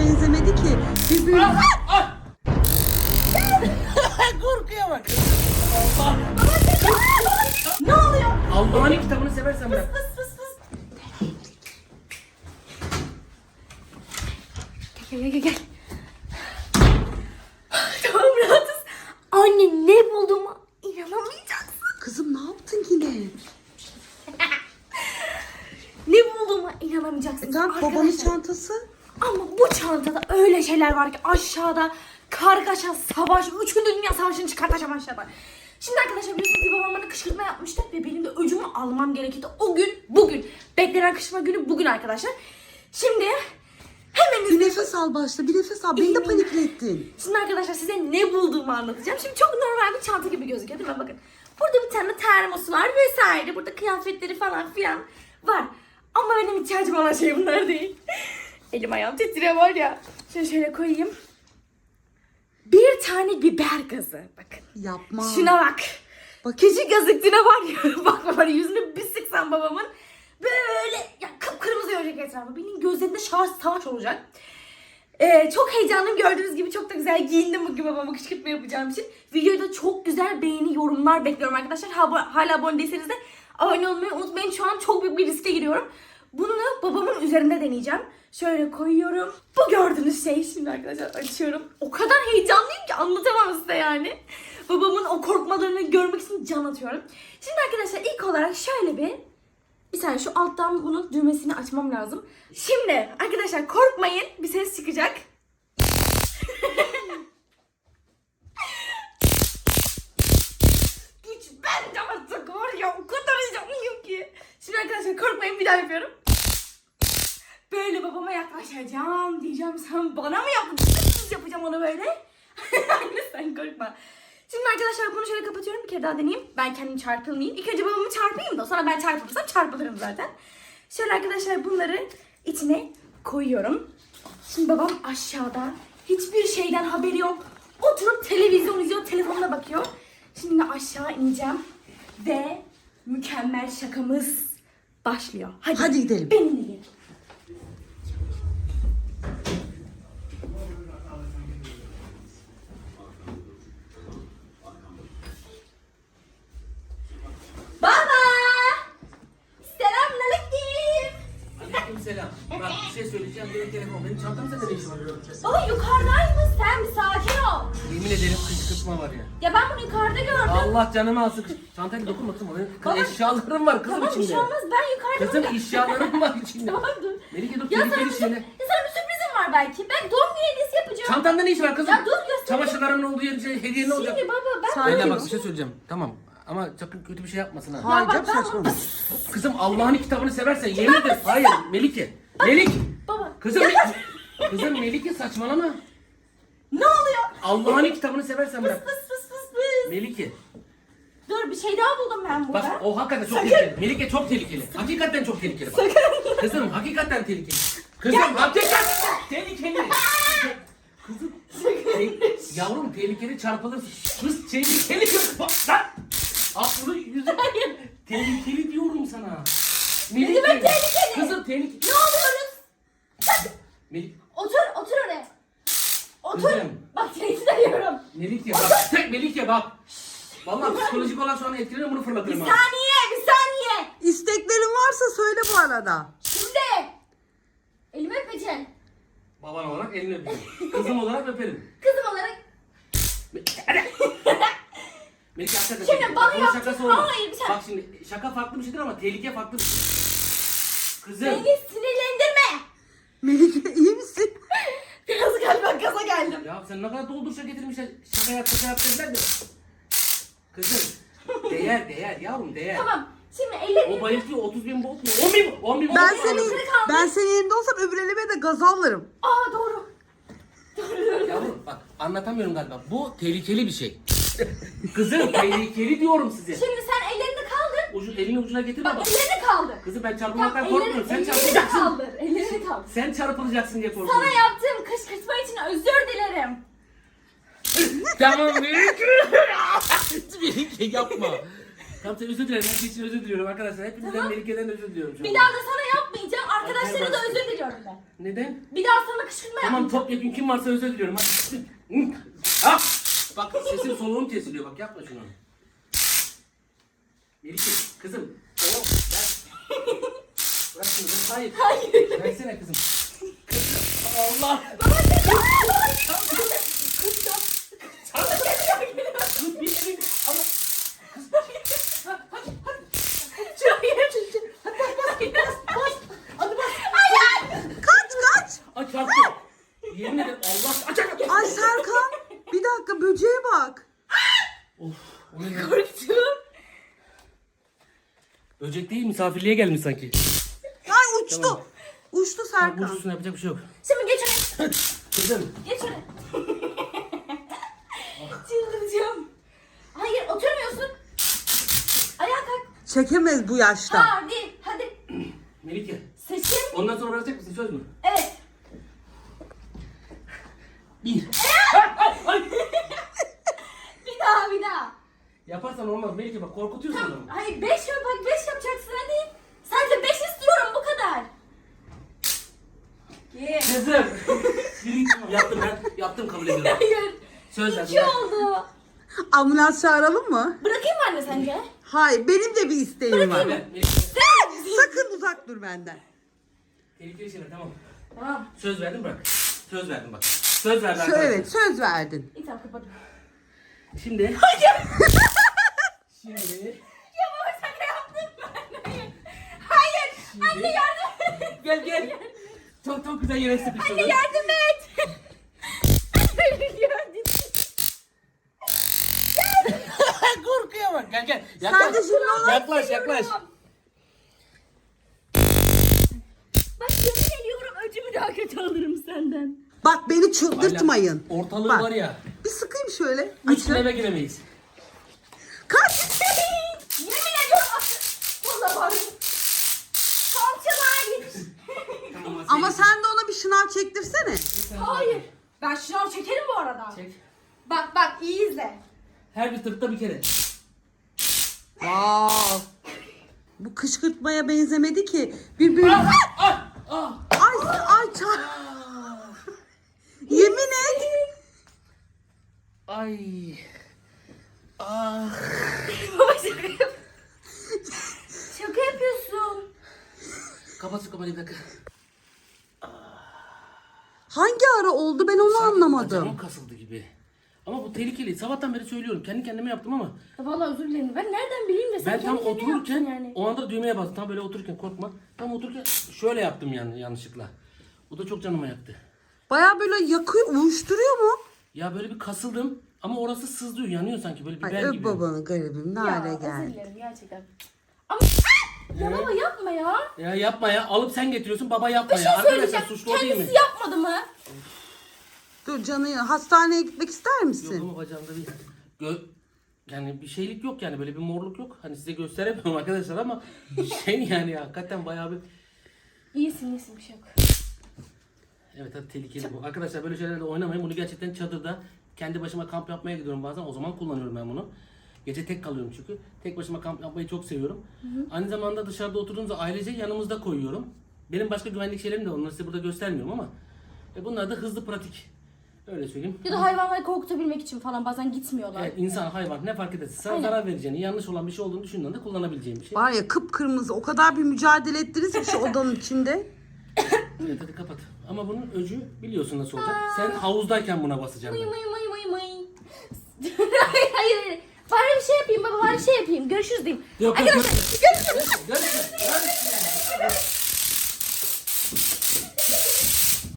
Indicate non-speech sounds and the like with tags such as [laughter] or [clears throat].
benzemedi ki. Birbirine... [laughs] Korkuya bak. Ne oluyor? Allah'ın kitabını seversen bırak. Fıs fıs fıs. Gel gel gel gel. [laughs] Tamam rahatız. Anne ne bulduğumu inanamayacaksın. Kızım ne yaptın yine? [laughs] Ne bulduğuma inanamayacaksın. Tam babanın Arkadaşlar, çantası. Ama bu çantada öyle şeyler var ki aşağıda kargaşa, savaş, üç günde dünya savaşını çıkartacağım aşağıda. Şimdi arkadaşlar biliyorsunuz ki babam bana kışkırtma yapmıştı ve benim de öcümü almam gerekiyordu. O gün bugün. Beklenen kışkırtma günü bugün arkadaşlar. Şimdi hemen Bir nefes al başta. Bir nefes al. Beni de paniklettin. Şimdi arkadaşlar size ne bulduğumu anlatacağım. Şimdi çok normal bir çanta gibi gözüküyor değil mi? Bakın. Burada bir tane termosu var vesaire. Burada kıyafetleri falan filan var. Ama benim ihtiyacım olan şey bunlar değil. Elim ayağım titriyor var ya. Şöyle şöyle koyayım. Bir tane biber gazı. Bakın. Yapma. Şuna bak. Bak- Küçük gözüktüğüne var ya. [laughs] bak ya, yüzünü bir sıksam babamın. Böyle ya kıpkırmızı olacak etrafı. Benim gözlerinde şarj savaş olacak. Ee, çok heyecanlıyım gördüğünüz gibi çok da güzel giyindim bugün babama kışkırtma yapacağım için. Videoda çok güzel beğeni yorumlar bekliyorum arkadaşlar. Ha- Hala abone değilseniz de abone olmayı unutmayın. Şu an çok büyük bir riske giriyorum. Bunu babamın üzerinde deneyeceğim. Şöyle koyuyorum. Bu gördüğünüz şey şimdi arkadaşlar açıyorum. O kadar heyecanlıyım ki anlatamam size yani. Babamın o korkmalarını görmek için can atıyorum. Şimdi arkadaşlar ilk olarak şöyle bir bir saniye şu alttan bunun düğmesini açmam lazım. Şimdi arkadaşlar korkmayın bir ses çıkacak. [laughs] Güç bende artık var ya o kadar heyecanlıyım ki. Şimdi arkadaşlar korkmayın bir daha yapıyorum. Böyle babama yaklaşacağım diyeceğim sen bana mı yaptın? Yapacağım onu böyle. [laughs] Anne sen korkma. Şimdi arkadaşlar bunu şöyle kapatıyorum bir kere daha deneyeyim. Ben kendim çarpılmayayım. İlk önce babamı çarpayım da sonra ben çarpılırsam çarpılırım zaten. Şöyle arkadaşlar bunları içine koyuyorum. Şimdi babam aşağıda hiçbir şeyden haberi yok. Oturup televizyon izliyor, telefonuna bakıyor. Şimdi aşağı ineceğim ve mükemmel şakamız başlıyor. Hadi, Hadi gidelim. Benimle gelin. Baba! Selamünaleyküm. Aleykümselam. Bak bir şey söyleyeceğim. Benim telefon. Benim çantam sende ne işi var? Baba yukarıdaymış sen bir sakin ol. Yemin ederim kışkırtma var ya. Ya ben bunu yukarıda gördüm. Allah canımı alsın. Çantaya dokunma kızım. Benim Baba- eşyalarım var kızım Tamam bir içinde. şey olmaz ben yukarıda Kızım eşyalarım var içinde. Tamam dur. Melike dur Ya sana, bir, tehlikeli şeyler. ya sana bir sürprizim var belki. Ben doğum günü hediyesi yapacağım. Çantanda ne iş var kızım? Ya dur göstereyim. Çamaşırların olduğu yer şey, hediye ne olacak? Şimdi baba ben... Sakin Leyla ol. bak bir şey söyleyeceğim. Tamam. Ama sakın kötü bir şey yapmasın ha. Hayır bak, canım saçmalama. [laughs] Kızım Allah'ın kitabını seversen yemin ederim. Hayır Melike. Melik. Baba. Kızım Kızım Melike saçmalama. Ne oluyor? Allah'ın kitabını seversen bırak. Fıs fıs fıs fıs. Melike. Dur bir şey daha buldum ben burada. Bak o hakikaten çok tehlikeli. Melike çok tehlikeli. Hakikaten çok tehlikeli bak. Kızım hakikaten tehlikeli. Kızım hakikaten tehlikeli. Kızım. te- yavrum tehlikeli çarpılırsın. Kız tehlikeli kız. Bak lan. Aklını yüzü. tehlikeli diyorum sana. Melike. demek tehlikeli? Kızım tehlikeli. Ne oluyoruz? Melik. Otur otur oraya. Otur. Kızım. Bak tehdit ediyorum. Melike bak. Tek Melike bak. Vallahi psikolojik olarak sonra etkileniyor bunu Bir fırlatırım ha. saniye bir saniye. İsteklerin varsa söyle bu arada. Şimdi. Elimi öpeceksin. Baban olarak elini öperim. Kızım olarak öperim. [laughs] Kızım olarak. [laughs] Melike hakikaten. Şimdi bana Bunun yaptın. şakası olmaz. Hayır, bir sen- Bak şimdi şaka farklı bir şeydir ama tehlike farklı bir şey. Kızım. Beni sinirlendirme. Melike iyi misin? Biraz galiba gaza geldim. Ya sen ne kadar dolduruşa getirmişler. Şaka yap şaka yap dediler de. Kızım. Değer değer yavrum değer. Tamam. Şimdi ellerini... O bayıltıyor 30 bin bot mu? 10 bin 10 bin bot Ben mu? senin ben senin yerinde olsam öbür elime de gaz alırım. Aa doğru. Yavrum bak anlatamıyorum galiba. Bu tehlikeli bir şey. [laughs] Kızım tehlikeli diyorum size. Şimdi sen ellerini kaldır. Ucu, elini ucuna getirme Bak bak. ellerini kaldır. Kızım ben çarpılmaktan korkmuyorum. Sen ellerini çarpılacaksın. kaldır. Ellerini kaldır. Sen çarpılacaksın diye Sana korkuyorum. yaptığım kışkırtma için özür dilerim. tamam Melike. Melike [laughs] yapma. Tamam sen özür dilerim. Her şey için özür diliyorum arkadaşlar. Hepinizden Tamam. Melike'den özür diliyorum şu Bir anda. daha da sana yapmayacağım. Arkadaşlara da özür diliyorum ben. Neden? Bir daha sana kışkırtma Tamam yapmayacağım. topyekun kim varsa özür diliyorum. Hadi. Ah! Bak sesim soluğum kesiliyor bak yapma şunu. Melike kızım. O ver. [laughs] Bırak şunu. Hayır. Hayır. Versene kızım. Bak. Kaç kaç. Aç çarptı. Yemin ederim Allah. Aç aç. Ay Serkan. Bir dakika böceğe bak. Of. O ne lan? Korktum. Böcek değil misafirliğe gelmiş sanki. Ay uçtu. Tamam. Uçtu Tamam, Serkan. Uçsun yapacak bir şey yok. Şimdi geç oraya. [laughs] Kızım. Geç oraya. [laughs] Çıldıracağım. Hayır oturmuyorsun. Ayağa kalk. Çekemez bu yaşta. Hadi. Hadi. [clears throat] Melike. Seçim. Ondan sonra bırakacak mısın söz mü? Evet. Bir. [laughs] Bir daha bir daha. Yaparsan olmaz Melike bak korkutuyorsun adamı. Hayır 5 yap bak 5 yapacaksın hadi. Sadece 5 istiyorum bu kadar. Gel. Kızım. Yürü, yaptım ben. Kabul ediyorum. [laughs] Hayır. Söz verdim. 2 ben. oldu. Ambulans çağıralım mı? Bırakayım mı anne sence? Hayır benim de bir isteğim var. Evet, Melike. Sakın uzak dur benden. Tehlikeli şeyler tamam. Tamam. Söz verdim bırak. Söz verdim bak. Söz verdim Şu, arkadaşlar. evet söz verdin. İyi tamam kapatıyorum. Şimdi. Şimdi. Ya baba şaka yaptın mı? Hayır. Hayır. Anne yardım et. Gel gel. Çok çok güzel yere sıkıştırdın. Anne yardım et. Gel gel. De şimdi ona Yaklaş yaklaş. Bak yemin ediyorum öcümü daha kötü alırım senden. Bak beni çıldırtmayın. Hala Ortalığı Bak. var ya. Bir sıkayım şöyle. Üç Açın. eve giremeyiz. Kaç. yemin ediyorum. Valla var. Kalçalar git. Ama sen de ona bir şınav çektirsene. Hayır. Ben şınav çekerim bu arada. Çek. Bak bak iyi izle. Her bir tırtta bir kere. Wow. Bu kışkırtmaya benzemedi ki. Bir büyük... Ah! Ah! Ay ay çar. Yemin et. Ay. Ah. Baba şaka yap. şaka yapıyorsun. Kapat şu kamerayı bir dakika. Hangi ara oldu ben onu Sanki anlamadım. bacağım kasıldı gibi. Ama bu tehlikeli. Sabahtan beri söylüyorum. Kendi kendime yaptım ama. Ya Vallahi özür dilerim. Ben nereden bileyim de sen Ben tam kendi kendine otururken yaptın yani. o anda düğmeye bastım. Tam böyle otururken korkma. Tam otururken şöyle yaptım yani yanlışlıkla. O da çok canıma yaktı. Baya böyle yakıyor, uyuşturuyor mu? Ya böyle bir kasıldım ama orası sızlıyor, yanıyor sanki böyle Ay biber öp gibi. babanı garibim ne Ya hale özür geldi. dilerim gerçekten. Ama ya baba yapma ya. Ya yapma ya. Alıp sen getiriyorsun baba yapma Bir ya. şey söyleyeceğim. Arkadaşlar suçlu o değil mi? Kendisi yapmadı mı? Dur canı hastaneye gitmek ister Yok misin? ama bacağımda bir gö yani bir şeylik yok yani böyle bir morluk yok. Hani size gösteremiyorum [laughs] arkadaşlar ama şey yani ya, hakikaten bayağı bir İyisin iyisin bir şey yok. Evet hadi tehlikeli bu. Arkadaşlar böyle şeylerle oynamayın. Bunu gerçekten çadırda kendi başıma kamp yapmaya gidiyorum bazen. O zaman kullanıyorum ben bunu. Gece tek kalıyorum çünkü. Tek başıma kamp yapmayı çok seviyorum. Aynı zamanda dışarıda oturduğumuzda ailece yanımızda koyuyorum. Benim başka güvenlik şeylerim de var. Onları size burada göstermiyorum ama e bunlar da hızlı pratik. Öyle söyleyeyim. Ya da hayvanları korkutabilmek için falan bazen gitmiyorlar. Evet, insan, hayvan ne fark ederse sana Aynen. zarar vereceğini, yanlış olan bir şey olduğunu düşündüğünde kullanabileceğin bir şey. Var ya kıpkırmızı o kadar bir mücadele ettiniz ki şu odanın içinde. [coughs] Evet hadi kapat. Ama bunun öcü biliyorsun nasıl olacak. Sen havuzdayken buna basacaksın. Mıy mıy mıy mıy mıy. hayır [laughs] hayır hayır. Bari bir şey yapayım baba bari bir şey yapayım. Görüşürüz diyeyim. Yok yok Arkadaşlar görüşürüz. görüşürüz. Görüşürüz. Görüşürüz.